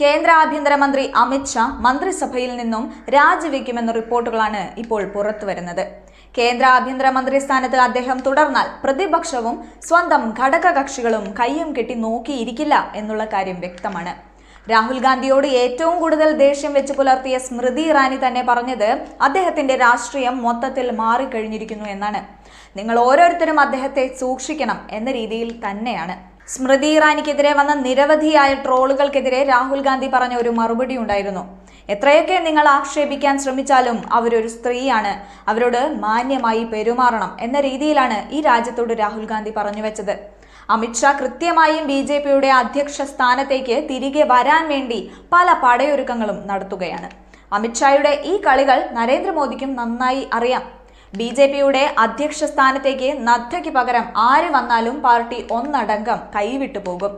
കേന്ദ്ര ആഭ്യന്തരമന്ത്രി അമിത്ഷാ മന്ത്രിസഭയിൽ നിന്നും രാജിവെക്കുമെന്ന റിപ്പോർട്ടുകളാണ് ഇപ്പോൾ പുറത്തുവരുന്നത്. കേന്ദ്ര ആഭ്യന്തരമന്ത്രി സ്ഥാനത്ത് അദ്ദേഹം തുടർന്നാൽ പ്രതിപക്ഷവും സ്വന്തം ഘടകകക്ഷികളും കയ്യും കെട്ടി നോക്കിയിരിക്കില്ല എന്നുള്ള കാര്യം വ്യക്തമാണ്. രാഹുൽ ഗാന്ധിയോട് ഏറ്റവും കൂടുതൽ ദേഷ്യം വെച്ച് പുലർത്തിയ സ്മൃതി ഇറാനി തന്നെ പറഞ്ഞത് അദ്ദേഹത്തിന്റെ രാഷ്ട്രീയം മൊത്തത്തിൽ മാറിക്കഴിഞ്ഞിരിക്കുന്നു എന്നാണ്. നിങ്ങൾ ഓരോരുത്തരും അദ്ദേഹത്തെ സൂക്ഷിക്കണം എന്ന രീതിയിൽ തന്നെയാണ്. സ്മൃതി ഇറാനിക്കെതിരെ വന്ന നിരവധിയായ ട്രോളുകൾക്കെതിരെ രാഹുൽ ഗാന്ധി പറഞ്ഞ ഒരു മറുപടി ഉണ്ടായിരുന്നു. എത്രയൊക്കെ നിങ്ങൾ ആക്ഷേപിക്കാൻ ശ്രമിച്ചാലും അവരൊരു സ്ത്രീയാണ്. അവരോട് മാന്യമായി പെരുമാറണം എന്ന രീതിയിലാണ് ഈ രാജ്യത്തോട് രാഹുൽ ഗാന്ധി പറഞ്ഞു വെച്ചത്. അമിത്ഷാ കൃത്യമായും ബി ജെ പിയുടെ അധ്യക്ഷ സ്ഥാനത്തേക്ക് തിരികെ വരാൻ വേണ്ടി പല പടയൊരുക്കങ്ങളും നടത്തുകയാണ്. അമിത്ഷായുടെ ഈ കളികൾ നരേന്ദ്രമോദിക്കും നന്നായി അറിയാം. ബി ജെ പിയുടെ അധ്യക്ഷ സ്ഥാനത്തേക്ക് നദ്ദയ്ക്ക് പകരം ആര് വന്നാലും പാർട്ടി ഒന്നടങ്കം കൈവിട്ടു പോകും.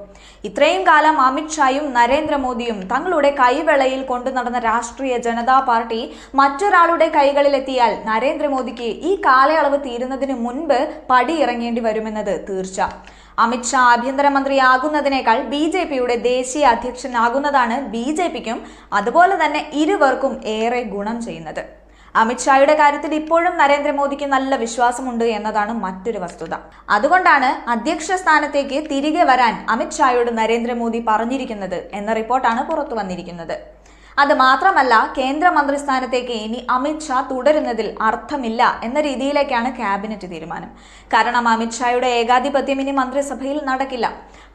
ഇത്രയും കാലം അമിത്ഷായും നരേന്ദ്രമോദിയും തങ്ങളുടെ കൈവെളയിൽ കൊണ്ടു നടന്ന രാഷ്ട്രീയ ജനതാ പാർട്ടി മറ്റൊരാളുടെ കൈകളിലെത്തിയാൽ നരേന്ദ്രമോദിക്ക് ഈ കാലയളവ് തീരുന്നതിന് മുൻപ് പടിയിറങ്ങേണ്ടി വരുമെന്നത് തീർച്ച. അമിത്ഷാ ആഭ്യന്തരമന്ത്രിയാകുന്നതിനേക്കാൾ ബി ജെ പിയുടെ ദേശീയ അധ്യക്ഷനാകുന്നതാണ് ബി ജെ പിക്കും അതുപോലെ തന്നെ ഇരുവർക്കും ഏറെ ഗുണം ചെയ്യുന്നത്. അമിത്ഷായുടെ കാര്യത്തിൽ ഇപ്പോഴും നരേന്ദ്രമോദിക്ക് നല്ല വിശ്വാസമുണ്ട് എന്നതാണ് മറ്റൊരു വസ്തുത. അതുകൊണ്ടാണ് അധ്യക്ഷ സ്ഥാനത്തേക്ക് തിരികെ വരാൻ അമിത്ഷായോട് നരേന്ദ്രമോദി പറഞ്ഞിരിക്കുന്നത് എന്ന റിപ്പോർട്ടാണ് പുറത്തു വന്നിരിക്കുന്നത്. അത് മാത്രമല്ല കേന്ദ്രമന്ത്രി സ്ഥാനത്തേക്ക് ഇനി അമിത്ഷാ തുടരുന്നതിൽ അർത്ഥമില്ല എന്ന രീതിയിലേക്കാണ് ക്യാബിനറ്റ് തീരുമാനം. കാരണം അമിത്ഷായുടെ ഏകാധിപത്യം ഇനി മന്ത്രിസഭയിൽ നടക്കില്ല.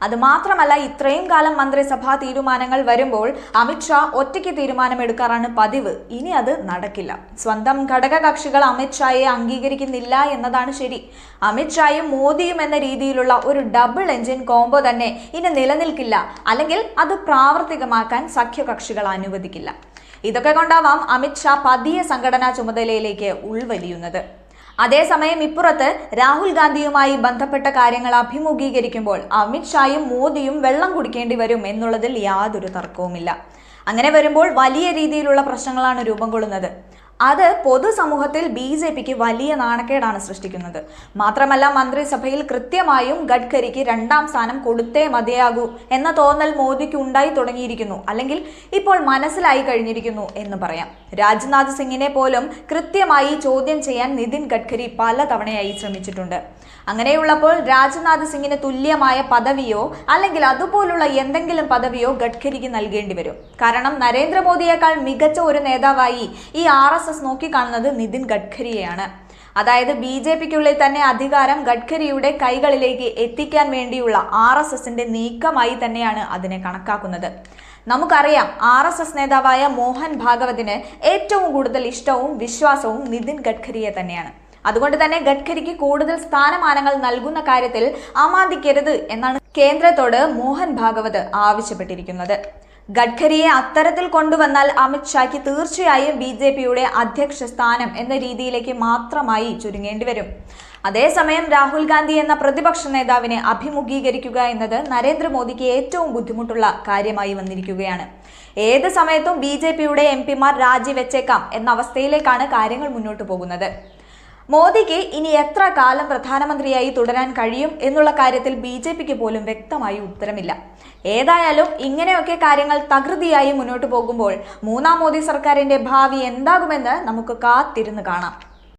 അത് മാത്രമല്ല ഇത്രയും കാലം മന്ത്രിസഭാ തീരുമാനങ്ങൾ വരുമ്പോൾ അമിത്ഷാ ഒറ്റയ്ക്ക് തീരുമാനമെടുക്കാറാണ് പതിവ്. ഇനി അത് നടക്കില്ല. സ്വന്തം ഘടകകക്ഷികൾ അമിത്ഷായെ അംഗീകരിക്കുന്നില്ല എന്നതാണ് ശരി. അമിത്ഷായും മോദിയും എന്ന രീതിയിലുള്ള ഒരു ഡബിൾ എഞ്ചിൻ കോംബോ തന്നെ ഇനി നിലനിൽക്കില്ല. അല്ലെങ്കിൽ അത് പ്രാവർത്തികമാക്കാൻ സഖ്യകക്ഷികൾ അനുവദിക്കില്ല ഇതൊക്കെ കൊണ്ടാവാം അമിത്ഷാ പതിയെ സംഘടനാ ചുമതലയിലേക്ക് ഉൾവലിയുന്നത്. അതേസമയം ഇപ്പുറത്ത് രാഹുൽ ഗാന്ധിയുമായി ബന്ധപ്പെട്ട കാര്യങ്ങൾ അഭിമുഖീകരിക്കുമ്പോൾ അമിത്ഷായും മോദിയും വെള്ളം കുടിക്കേണ്ടി വരും എന്നുള്ളതിൽ യാതൊരു തർക്കവുമില്ല. അങ്ങനെ വരുമ്പോൾ വലിയ രീതിയിലുള്ള പ്രശ്നങ്ങളാണ് രൂപം കൊള്ളുന്നത്. അത് പൊതുസമൂഹത്തിൽ ബി ജെ പിക്ക് വലിയ നാണക്കേടാണ് സൃഷ്ടിക്കുന്നത്. മാത്രമല്ല മന്ത്രിസഭയിൽ കൃത്യമായും ഗഡ്കരിക്ക് രണ്ടാം സ്ഥാനം കൊടുത്തേ മതിയാകൂ എന്ന തോന്നൽ മോദിക്ക് ഉണ്ടായി തുടങ്ങിയിരിക്കുന്നു. അല്ലെങ്കിൽ ഇപ്പോൾ മനസ്സിലായി കഴിഞ്ഞിരിക്കുന്നു എന്ന് പറയാം. രാജ്നാഥ് സിംഗിനെ പോലും കൃത്യമായി ചോദ്യം ചെയ്യാൻ നിതിൻ ഗഡ്കരി പല തവണയായി ശ്രമിച്ചിട്ടുണ്ട്. അങ്ങനെയുള്ളപ്പോൾ രാജ്നാഥ് സിംഗിന് തുല്യമായ പദവിയോ അല്ലെങ്കിൽ അതുപോലുള്ള എന്തെങ്കിലും പദവിയോ ഗഡ്കരിക്ക് നൽകേണ്ടി വരും. കാരണം നരേന്ദ്രമോദിയേക്കാൾ മികച്ച ഒരു നേതാവായി ഈ ആർ എസ് എസ് നോക്കിക്കാണുന്നത് നിതിൻ ഗഡ്കരിയെയാണ്. അതായത് ബി ജെ പിക്കുള്ളിൽ തന്നെ അധികാരം ഗഡ്കരിയുടെ കൈകളിലേക്ക് എത്തിക്കാൻ വേണ്ടിയുള്ള ആർ എസ് എസിന്റെ നീക്കമായി തന്നെയാണ് അതിനെ കണക്കാക്കുന്നത്. നമുക്കറിയാം ആർ എസ് എസ് നേതാവായ മോഹൻ ഭാഗവതിന് ഏറ്റവും കൂടുതൽ ഇഷ്ടവും വിശ്വാസവും നിതിൻ ഗഡ്കരിയെ തന്നെയാണ്. അതുകൊണ്ട് തന്നെ ഗഡ്കരിക്ക് കൂടുതൽ സ്ഥാനമാനങ്ങൾ നൽകുന്ന കാര്യത്തിൽ അമാന്തിക്കരുത് എന്നാണ് കേന്ദ്രത്തോട് മോഹൻ ഭാഗവത് ആവശ്യപ്പെട്ടിരിക്കുന്നത്. ഗഡ്കരിയെ അത്തരത്തിൽ കൊണ്ടുവന്നാൽ അമിത്ഷായ്ക്ക് തീർച്ചയായും ബി ജെ പിയുടെ അധ്യക്ഷ സ്ഥാനം എന്ന രീതിയിലേക്ക് മാത്രമായി ചുരുങ്ങേണ്ടി വരും. അതേസമയം രാഹുൽ ഗാന്ധി എന്ന പ്രതിപക്ഷ നേതാവിനെ അഭിമുഖീകരിക്കുക എന്നത് നരേന്ദ്രമോദിക്ക് ഏറ്റവും ബുദ്ധിമുട്ടുള്ള കാര്യമായി വന്നിരിക്കുകയാണ്. ഏത് സമയത്തും ബി ജെ പിയുടെ എം പിമാർ രാജിവെച്ചേക്കാം എന്ന അവസ്ഥയിലേക്കാണ് കാര്യങ്ങൾ മുന്നോട്ട് പോകുന്നത്. മോദിക്ക് ഇനി എത്ര കാലം പ്രധാനമന്ത്രിയായി തുടരാൻ കഴിയും എന്നുള്ള കാര്യത്തിൽ ബി ജെ പിക്ക് പോലും വ്യക്തമായി ഉത്തരമില്ല. ഏതായാലും ഇങ്ങനെയൊക്കെ കാര്യങ്ങൾ തകൃതിയായി മുന്നോട്ട് പോകുമ്പോൾ മൂന്നാം മോദി സർക്കാരിന്റെ ഭാവി എന്താകുമെന്ന് നമുക്ക് കാത്തിരുന്ന് കാണാം.